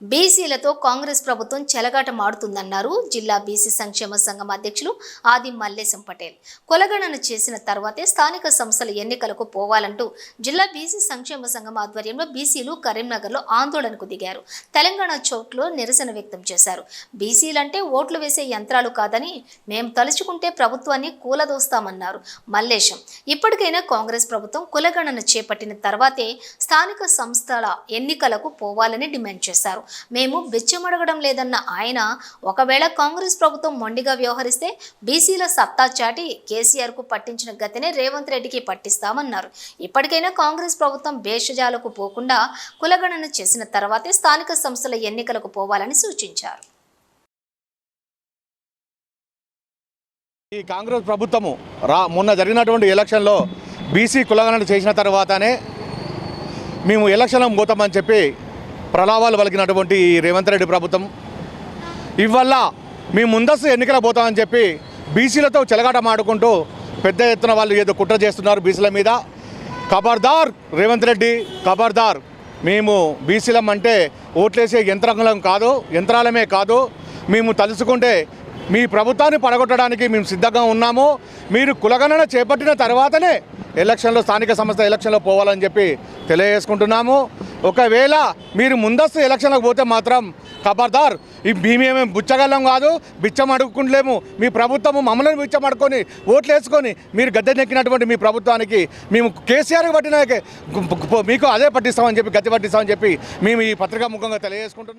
బీసీలతో కాంగ్రెస్ ప్రభుత్వం చెలగాటమాడుతుందన్నారు జిల్లా బీసీ సంక్షేమ సంఘం అధ్యక్షులు ఆది మల్లేశం పటేల్. కులగణన చేసిన తర్వాతే స్థానిక సంస్థల ఎన్నికలకు పోవాలంటూ జిల్లా బీసీ సంక్షేమ సంఘం ఆధ్వర్యంలో బీసీలు కరీంనగర్లో ఆందోళనకు దిగారు. తెలంగాణ చౌక్లో నిరసన వ్యక్తం చేశారు. బీసీలంటే ఓట్లు వేసే యంత్రాలు కాదని మేము తలుచుకుంటే ప్రభుత్వాన్ని కూలదోస్తామన్నారు మల్లేశం. ఇప్పటికైనా కాంగ్రెస్ ప్రభుత్వం కులగణన చేపట్టిన తర్వాతే స్థానిక సంస్థల ఎన్నికలకు పోవాలని డిమాండ్ చేశారు. మేము బిచ్చమడగడం లేదన్న ఆయన ఒకవేళ కాంగ్రెస్ ప్రభుత్వం మొండిగా వ్యవహరిస్తే బీసీల సత్తా చాటి కేసీఆర్కు పట్టించిన గతినే రేవంత్ రెడ్డికి పట్టిస్తామన్నారు. ఇప్పటికైనా కాంగ్రెస్ ప్రభుత్వం భేషజాలకు పోకుండా కులగణన చేసిన తర్వాతే స్థానిక సంస్థల ఎన్నికలకు పోవాలని సూచించారు. ఈ కాంగ్రెస్ ప్రభుత్వము రా మొన్న జరిగినటువంటి ఎలక్షన్లో బీసీ కులగణన చేసిన తర్వాతనే మేము ఎలక్షన్ పోతామని చెప్పి ప్రలాభాలు పలికినటువంటి రేవంత్ రెడ్డి ప్రభుత్వం. ఇవల్ల మేము ముందస్తు ఎన్నికల పోతామని చెప్పి బీసీలతో చెలగాట మాడుకుంటూ పెద్ద ఎత్తున వాళ్ళు ఏదో కుట్ర చేస్తున్నారు బీసీల మీద. ఖబర్దార్ రేవంత్ రెడ్డి ఖబర్దార్ మేము బీసీలం అంటే ఓట్లేసే యంత్రాంగం కాదు యంత్రాలమే కాదు. మేము తలుచుకుంటే మీ ప్రభుత్వాన్ని పడగొట్టడానికి మేము సిద్ధంగా ఉన్నాము. మీరు కులగణన చేపట్టిన తర్వాతనే ఎలక్షన్లో స్థానిక సంస్థ ఎలక్షన్లో పోవాలని చెప్పి తెలియజేసుకుంటున్నాము. ఒకవేళ మీరు ముందస్తు ఎలక్షన్లకు పోతే మాత్రం ఖబర్దార్ ఈ మేమేమీ బుచ్చగలం కాదు బిచ్చం అడుగుకుంటలేము మీ ప్రభుత్వము మమ్మల్ని బిచ్చం అడుకొని ఓట్లు వేసుకొని మీరు గద్దె నెక్కినటువంటి మీ ప్రభుత్వానికి మేము కేసీఆర్ పట్టిన మీకు అదే పట్టిస్తామని చెప్పి గద్దె పట్టిస్తామని చెప్పి మేము ఈ పత్రికా ముఖంగా తెలియజేసుకుంటున్నాం.